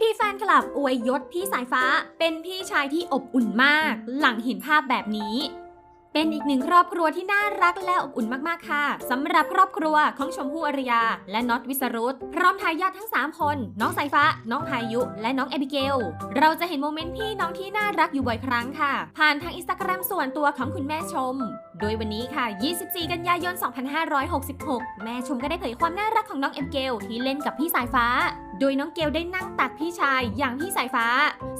พี่แฟนคลับอวยยศพี่สายฟ้า เป็นพี่ชายที่อบอุ่นมาก หลังเห็นภาพแบบนี้ เป็นอีกหนึ่งครอบครัวที่น่ารักและอบอุ่นมากๆค่ะสำหรับครอบครัวของชมพู่อารยา และน็อตวิสรุตพร้อมทายาททั้ง 3 คน น้องสายฟ้า น้องพายุ และน้องแอบิเกล เราจะเห็นโมเมนต์พี่น้องที่น่ารักอยู่บ่อยครั้งค่ะ ผ่านทางอินสตาแกรมส่วนตัวของคุณแม่ชมโดยวันนี้ค่ะ 24 กันยายน 2566 แม่ชมก็ได้เผยความน่ารักของน้องเอบิเกลที่เล่นกับพี่สายฟ้า โดยน้องเกลได้นั่งตักพี่ชายอย่างพี่สายฟ้า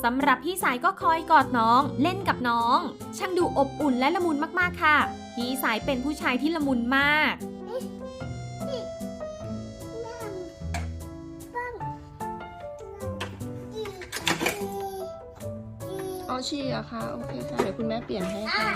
สำหรับพี่สายก็คอยกอดน้องเล่นกับน้อง ช่างดูอบอุ่นและละมุนมากๆค่ะ พี่สายเป็นผู้ชายที่ละมุนมากเอาฉี่เหรอะคะ โอเคค่ะ เดี๋ยวคุณแม่เปลี่ยนให้ค่ะ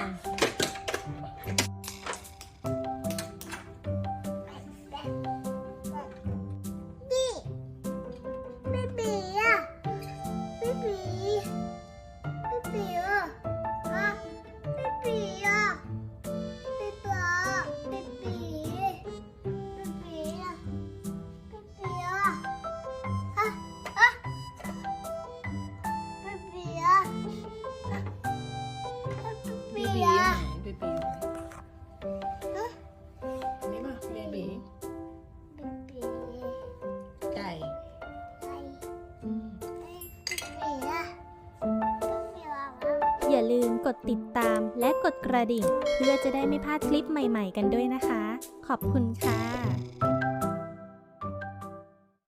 บบีบีอะไหนเบบีไหนนี่มาเบบีไม่บีไก่ไอ้อืมไม่บีอะไม่บีอะอย่าลืมกดติดตามและกดกระดิ่ง เพื่อจะได้ไม่พลาดคลิปใหม่ๆกันด้วยนะคะ ขอบคุณค่ะ